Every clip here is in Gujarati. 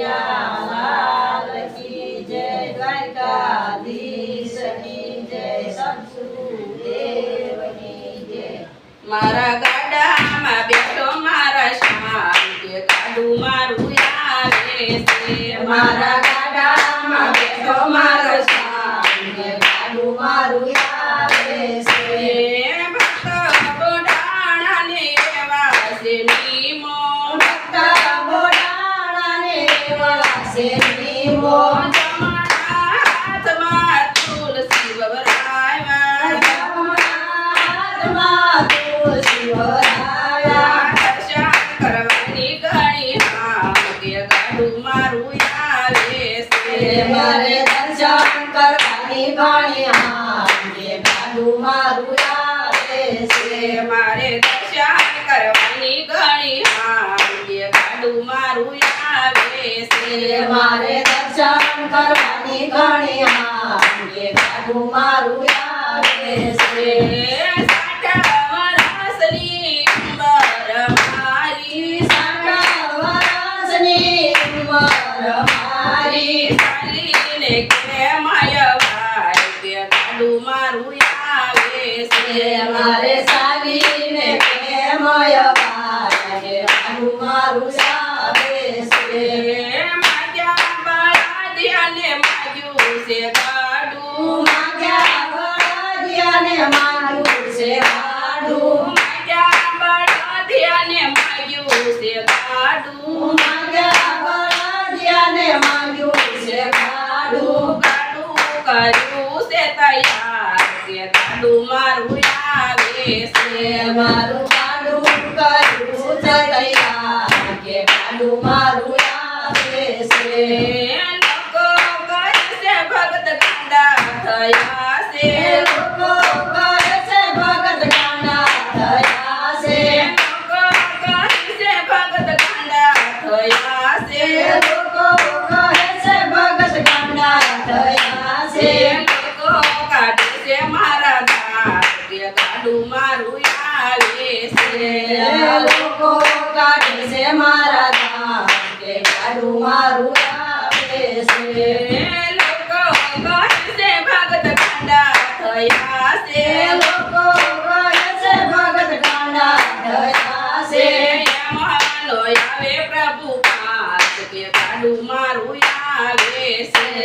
મારા ગાડામાં બેઠો મારા શ્યામ કે મારું આવે છે મારા ગાડામાં બેઠો મારો શ્યામ કે ગાડું મારું આવે સે મારે દર્શન કરવાની વાણીએ ગધુ મારું આવે સે મારે દર્શન કરવાની ઘણી વાણીએ ગધુ મારું આવે સે મારે દર્શન કરવાની ઘણી વાણીએ ગધુ મારું કે કાડું માંગ્યા પડિયાને માંગ્યું છે કાડું માંગ્યા પડિયાને માંગ્યું છે કાડું કાડું કર્યું છે તૈયાર કે કાડું મારું આલે છે મારું કાડું કર્યું સડાયા કે કાડું Jaya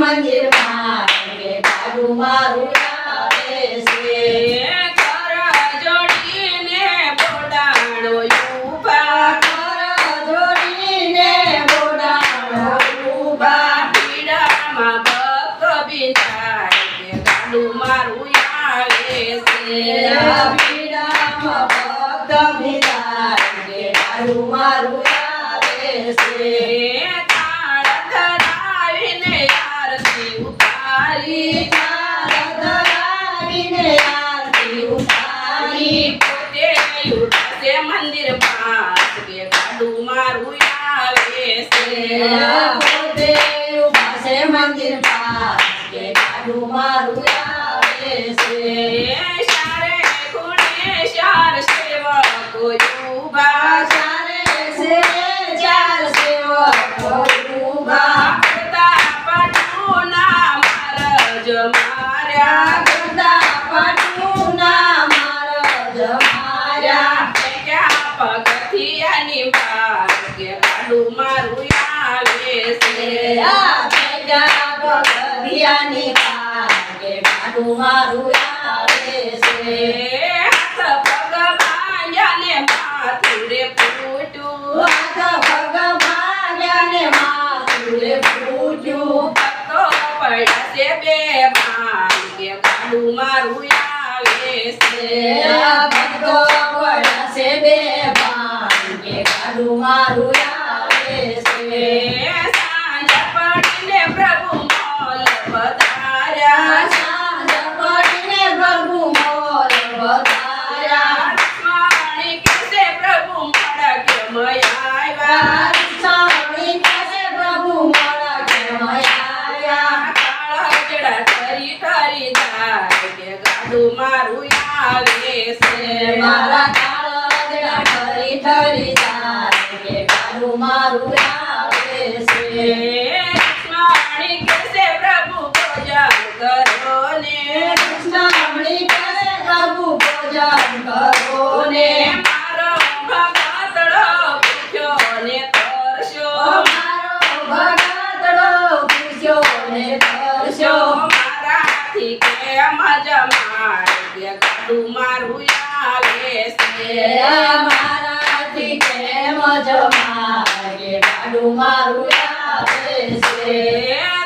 મંદિર માં મારું મારું આવે છે મારું નહીં પોતે લૂટશે મંદિર પાસ કે ગાડું મારું આવે છે પોતે ઉભાશે મંદિર પાસ મારા કારણે તરી તરી જા કે મારું મારું આવે છે કૃષ્ણ આણે કેસે પ્રભુ બોજા કરો ને કૃષ્ણ આણે કેસે પ્રભુ બોજા કરો ને મારા ભગતડો કુછ ને તરશો મારા ભગતડો કુછ ને તરશો મારાથી કેમ જમાય કે કુ મારું આવે છે અમારાથી કેમ જ મારે ગાડું મારું આવે છે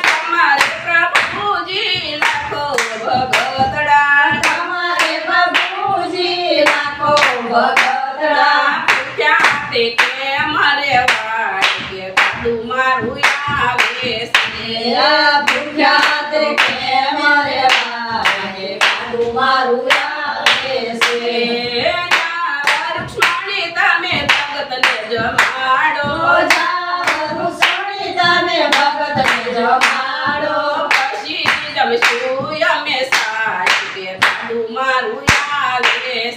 તમારે પ્રભુજી લાખો ભગતડા તમારે પ્રભુજી લાખો ભગતડા ક્યાંથી કેમ રે વાય ગાડું મારું આવે છે દાડો પછી જમશું અમે સાચી દાદુ મારું આવે છે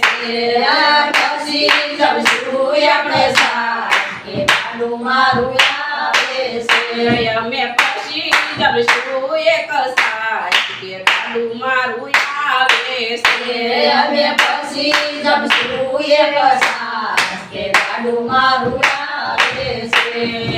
પછી જમશું આપણે સાચી દાદુ મારું આવે છે અમે પછી જમશું એક સાચી દાદુ મારું આવે છે અમે પછી જમશું એક સાચી દાદુ મારું આવે છે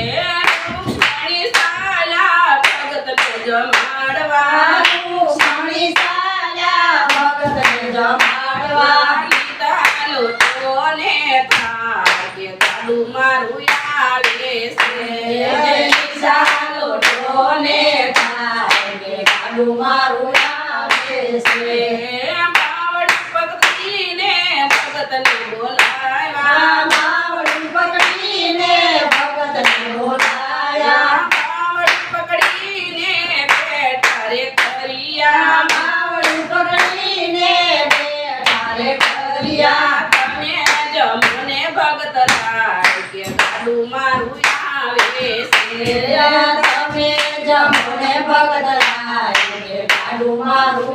માવડું પકડીને भगत ને બોલાયા માવડું પકડીને भगत ને બોલાયા માવડું પકડીને બે ચારેતરિયા માવડું પકડીને બે ચારેતરિયા તમને જમણે भगत લાય કે બાડું મારું આવે સેર સમય જમણે भगत લાય કે બાડું મારું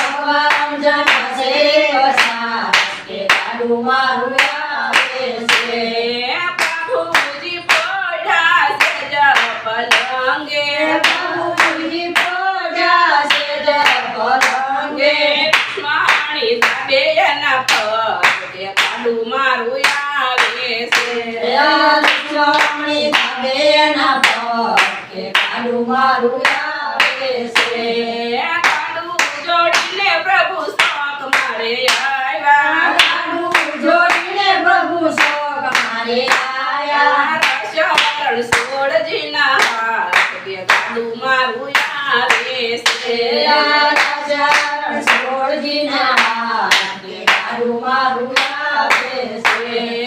ના પગ કાડું મારું આવે છે કાડું જોડીને પ્રભુ શોખ મારે આવ્યા કાડું જોડીને પ્રભુ શોખ મારે આયા શરણ સોળજીના હાથ કે કાડું મારું આવે છે શરણ સોળજીના હાથ કે કાડું મારું આવે છે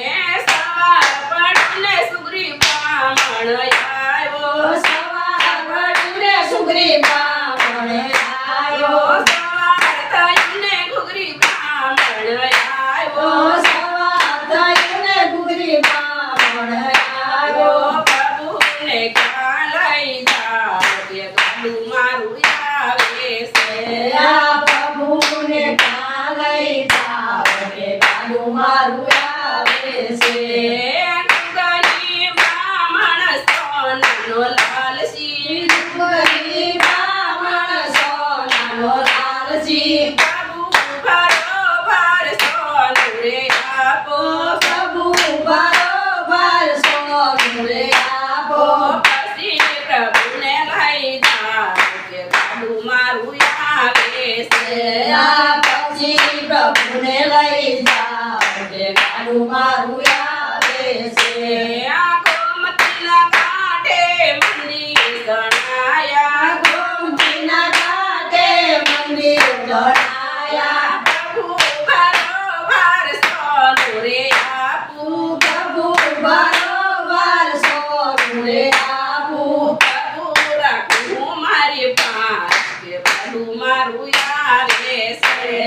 આવ્યા પછી પ્રભુને લઈ જાઓ કે કાઢું મારું આવે છે આ ગોમતીના કાંઠે મંદિર ગણાયા ગોમતીના કાંઠે મંદિર ગણાયા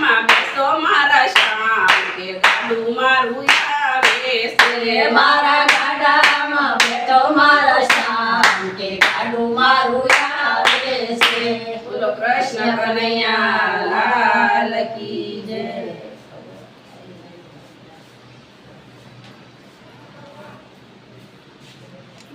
મારું આવે છે